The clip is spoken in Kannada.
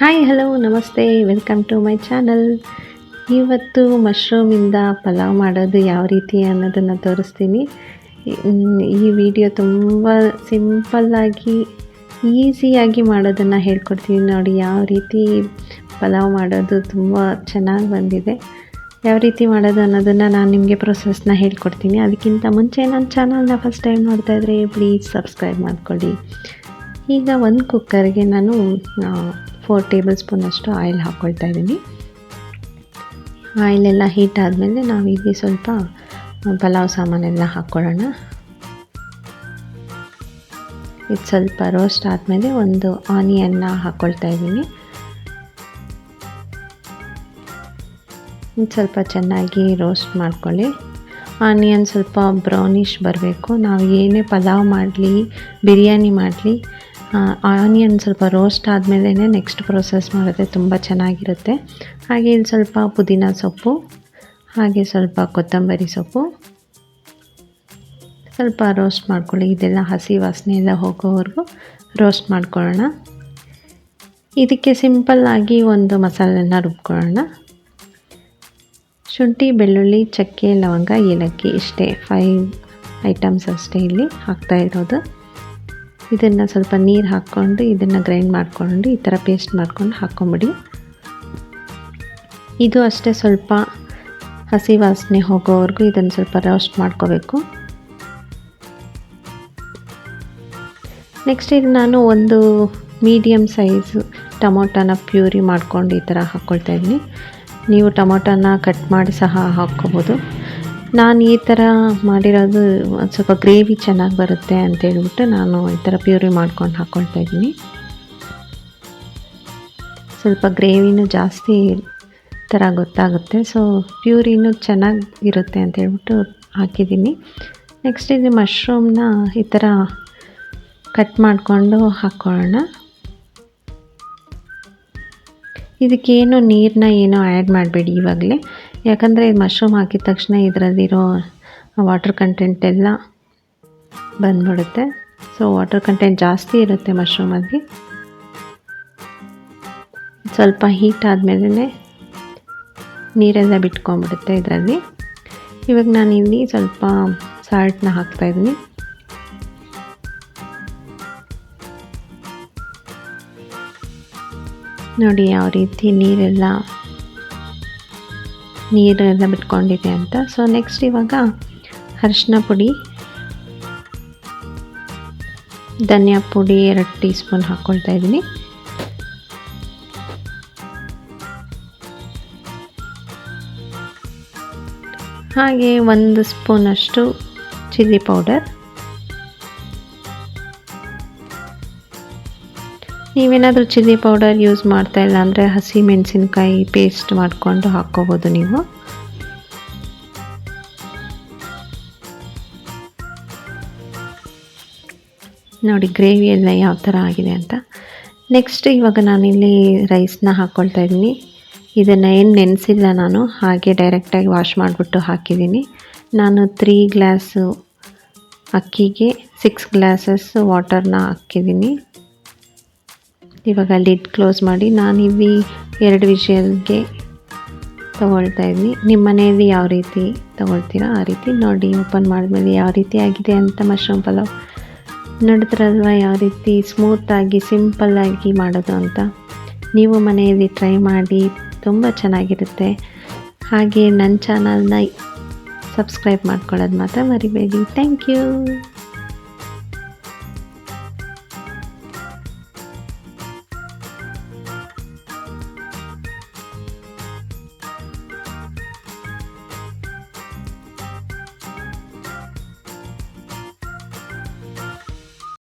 ಹಾಯ್ ಹಲೋ ನಮಸ್ತೆ ವೆಲ್ಕಮ್ ಟು ಮೈ ಚಾನಲ್ ಇವತ್ತು ಮಶ್ರೂಮಿಂದ ಪಲಾವ್ ಮಾಡೋದು ಯಾವ ರೀತಿ ಅನ್ನೋದನ್ನು ತೋರಿಸ್ತೀನಿ. ಈ ವಿಡಿಯೋ ತುಂಬ ಸಿಂಪಲ್ಲಾಗಿ ಈಸಿಯಾಗಿ ಮಾಡೋದನ್ನು ಹೇಳ್ಕೊಡ್ತೀನಿ ನೋಡಿ, ಯಾವ ರೀತಿ ಪಲಾವ್ ಮಾಡೋದು ತುಂಬ ಚೆನ್ನಾಗಿ ಬಂದಿದೆ. ಯಾವ ರೀತಿ ಮಾಡೋದು ಅನ್ನೋದನ್ನು ನಾನು ನಿಮಗೆ ಪ್ರೊಸೆಸ್ನ ಹೇಳ್ಕೊಡ್ತೀನಿ. ಅದಕ್ಕಿಂತ ಮುಂಚೆ ನನ್ನ ಚಾನಲ್ನ ಫಸ್ಟ್ ಟೈಮ್ ನೋಡ್ತಾ ಇದ್ದರೆ ಪ್ಲೀಸ್ ಸಬ್ಸ್ಕ್ರೈಬ್ ಮಾಡ್ಕೊಳ್ಳಿ. ಈಗ ಒಂದು ಕುಕ್ಕರ್ಗೆ ನಾನು ಫೋರ್ ಟೇಬಲ್ ಸ್ಪೂನಷ್ಟು ಆಯಿಲ್ ಹಾಕ್ಕೊಳ್ತಾ ಇದ್ದೀನಿ. ಆಯಿಲೆಲ್ಲ ಹೀಟ್ ಆದಮೇಲೆ ನಾವು ಇಲ್ಲಿ ಸ್ವಲ್ಪ ಪಲಾವ್ ಸಾಮಾನೆಲ್ಲ ಹಾಕ್ಕೊಳ್ಳೋಣ ಇದು ಸ್ವಲ್ಪ ರೋಸ್ಟ್ ಆದಮೇಲೆ ಒಂದು ಆನಿಯನ್ನ ಹಾಕ್ಕೊಳ್ತಾ ಇದ್ದೀನಿ. ಇದು ಸ್ವಲ್ಪ ಚೆನ್ನಾಗಿ ರೋಸ್ಟ್ ಮಾಡ್ಕೊಳ್ಳಿ. ಆನಿಯನ್ ಸ್ವಲ್ಪ ಬ್ರೌನಿಷ್ ಬರಬೇಕು. ನಾವು ಏನೇ ಪಲಾವ್ ಮಾಡಲಿ, ಬಿರಿಯಾನಿ ಮಾಡಲಿ ಆನಿಯನ್ ಸ್ವಲ್ಪ ರೋಸ್ಟ್ ಆದಮೇಲೆ ನೆಕ್ಸ್ಟ್ ಪ್ರೊಸೆಸ್ ಮಾಡಿದ್ರೆ ತುಂಬ ಚೆನ್ನಾಗಿರುತ್ತೆ. ಹಾಗೆ ಇಲ್ಲಿ ಸ್ವಲ್ಪ ಪುದೀನ ಸೊಪ್ಪು, ಹಾಗೆ ಸ್ವಲ್ಪ ಕೊತ್ತಂಬರಿ ಸೊಪ್ಪು. ಸ್ವಲ್ಪ ರೋಸ್ಟ್ ಮಾಡ್ಕೊಳ್ಳಿ, ಇದೆಲ್ಲ ಹಸಿ ವಾಸನೆ ಎಲ್ಲ ಹೋಗೋವರೆಗೂ ರೋಸ್ಟ್ ಮಾಡ್ಕೊಳ್ಳೋಣ. ಇದಕ್ಕೆ ಸಿಂಪಲ್ಲಾಗಿ ಒಂದು ಮಸಾಲೆನ ರುಬ್ಕೊಳ್ಳೋಣ. ಶುಂಠಿ, ಬೆಳ್ಳುಳ್ಳಿ, ಚಕ್ಕೆ, ಲವಂಗ, ಏಲಕ್ಕಿ ಇಷ್ಟೇ. ಫೈವ್ ಐಟಮ್ಸ್ ಅಷ್ಟೇ ಇಲ್ಲಿ ಹಾಕ್ತಾ ಇರೋದು. ಇದನ್ನು ಸ್ವಲ್ಪ ನೀರು ಹಾಕ್ಕೊಂಡು, ಇದನ್ನು ಗ್ರೈಂಡ್ ಮಾಡಿಕೊಂಡು, ಈ ಥರ ಪೇಸ್ಟ್ ಮಾಡ್ಕೊಂಡು ಹಾಕ್ಕೊಂಬಿಡಿ ಇದು ಅಷ್ಟೇ ಸ್ವಲ್ಪ ಹಸಿ ವಾಸನೆ ಹೋಗೋವರೆಗೂ ಇದನ್ನು ಸ್ವಲ್ಪ ರೋಸ್ಟ್ ಮಾಡ್ಕೋಬೇಕು. ನೆಕ್ಸ್ಟ್ ಇದು ನಾನು ಒಂದು ಮೀಡಿಯಮ್ ಸೈಜು ಟೊಮೊಟೊನ ಪ್ಯೂರಿ ಮಾಡ್ಕೊಂಡು ಈ ಥರ ಹಾಕ್ಕೊಳ್ತಾ ಇದ್ದೀನಿ. ನೀವು ಟೊಮೊಟೊನ ಕಟ್ ಮಾಡಿ ಸಹ ಹಾಕ್ಕೋಬೋದು. ನಾನು ಈ ಥರ ಮಾಡಿರೋದು ಸ್ವಲ್ಪ ಗ್ರೇವಿ ಚೆನ್ನಾಗಿ ಬರುತ್ತೆ ಅಂತ ಹೇಳ್ಬಿಟ್ಟು ನಾನು ಈ ಥರ ಪ್ಯೂರಿ ಮಾಡ್ಕೊಂಡು ಹಾಕ್ಕೊಳ್ತಾ ಇದ್ದೀನಿ. ಸ್ವಲ್ಪ ಗ್ರೇವಿನೂ ಜಾಸ್ತಿ ಥರ ಗೊತ್ತಾಗುತ್ತೆ. ಸೊ ಪ್ಯೂರಿನೂ ಚೆನ್ನಾಗಿ ಇರುತ್ತೆ ಅಂತ ಹೇಳ್ಬಿಟ್ಟು ಹಾಕಿದ್ದೀನಿ. ನೆಕ್ಸ್ಟ್ ಇದು ಮಶ್ರೂಮ್ನ ಈ ಥರ ಕಟ್ ಮಾಡಿಕೊಂಡು ಹಾಕ್ಕೊಳ್ಳೋಣ ಇದಕ್ಕೇನು ನೀರನ್ನ ಏನೋ ಆ್ಯಡ್ ಮಾಡಬೇಡಿ ಇವಾಗಲೇ. ಯಾಕಂದರೆ ಇದು ಮಶ್ರೂಮ್ ಹಾಕಿದ ತಕ್ಷಣ ಇದರಲ್ಲಿರೋ ವಾಟರ್ ಕಂಟೆಂಟ್ ಎಲ್ಲ ಬಂದ್ಬಿಡುತ್ತೆ. ಸೊ ವಾಟರ್ ಕಂಟೆಂಟ್ ಜಾಸ್ತಿ ಇರುತ್ತೆ ಮಶ್ರೂಮಲ್ಲಿ ಸ್ವಲ್ಪ ಹೀಟ್ ಆದಮೇಲೆ ನೀರೆಲ್ಲ ಬಿಟ್ಕೊಂಡ್ಬಿಡುತ್ತೆ ಇದರಲ್ಲಿ. ಇವಾಗ ನಾನು ಇಲ್ಲಿ ಸ್ವಲ್ಪ ಸಾಲ್ಟ್ನ ಹಾಕ್ತಾಯಿದ್ದೀನಿ ನೋಡಿ, ಯಾವ ರೀತಿ ನೀರೆಲ್ಲ ನೀರೆಲ್ಲ ಬಿಟ್ಕೊಂಡಿದೆ ಅಂತ. ಸೊ ನೆಕ್ಸ್ಟ್ ಇವಾಗ ಅರಿಶಿನ ಪುಡಿ, ಧನಿಯಾ ಪುಡಿ ಎರಡು ಟೀ ಸ್ಪೂನ್ ಹಾಕ್ಕೊಳ್ತಾ ಇದ್ದೀನಿ. ಹಾಗೆ ಒಂದು ಸ್ಪೂನಷ್ಟು ಚಿಲ್ಲಿ ಪೌಡರ್. ನೀವೇನಾದರೂ ಚಿಲ್ಲಿ ಪೌಡರ್ ಯೂಸ್ ಮಾಡ್ತಾ ಇಲ್ಲ ಅಂದರೆ ಹಸಿ ಮೆಣಸಿನ್ಕಾಯಿ ಪೇಸ್ಟ್ ಮಾಡಿಕೊಂಡು ಹಾಕ್ಕೋಬೋದು ನೀವು. ನೋಡಿ ಗ್ರೇವಿ ಎಲ್ಲ ಯಾವ ಥರ ಆಗಿದೆ ಅಂತ. ನೆಕ್ಸ್ಟ್ ಇವಾಗ ನಾನಿಲ್ಲಿ ರೈಸ್ನ ಹಾಕ್ಕೊಳ್ತಾ ಇದ್ದೀನಿ. ಇದನ್ನು ಏನು ನೆನೆಸಿಲ್ಲ ನಾನು, ಹಾಗೆ ಡೈರೆಕ್ಟಾಗಿ ವಾಶ್ ಮಾಡಿಬಿಟ್ಟು ಹಾಕಿದ್ದೀನಿ. ನಾನು ತ್ರೀ ಗ್ಲಾಸು ಅಕ್ಕಿಗೆ ಸಿಕ್ಸ್ ಗ್ಲಾಸಸ್ ವಾಟರ್ನ ಹಾಕಿದ್ದೀನಿ. ಇವಾಗ ಲಿಡ್ ಕ್ಲೋಸ್ ಮಾಡಿ ನಾನು ಇವಿ ಎರಡು ವಿಷಯಕ್ಕೆ ತಗೊಳ್ತಾ ಇದ್ದೀನಿ ನಿಮ್ಮ ಮನೆಯಲ್ಲಿ ಯಾವ ರೀತಿ ತಗೊಳ್ತೀರೋ? ಆ ರೀತಿ ನೋಡಿ, ಓಪನ್ ಮಾಡಿದ್ಮೇಲೆ ಯಾವ ರೀತಿ ಆಗಿದೆ ಅಂತ ಮಶ್ರೂಮ್ ಪಲಾವ್. ನೋಡಿದ್ರಲ್ವ ಯಾವ ರೀತಿ ಸ್ಮೂತಾಗಿ ಸಿಂಪಲ್ಲಾಗಿ ಮಾಡೋದು ಅಂತ? ನೀವು ಮನೆಯಲ್ಲಿ ಟ್ರೈ ಮಾಡಿ, ತುಂಬ ಚೆನ್ನಾಗಿರುತ್ತೆ. ಹಾಗೆ ನನ್ನ ಚಾನಲ್ನ ಸಬ್ಸ್ಕ್ರೈಬ್ ಮಾಡ್ಕೊಳ್ಳೋದು ಮಾತ್ರ ಮರಿಬೇಡಿ. Thank you.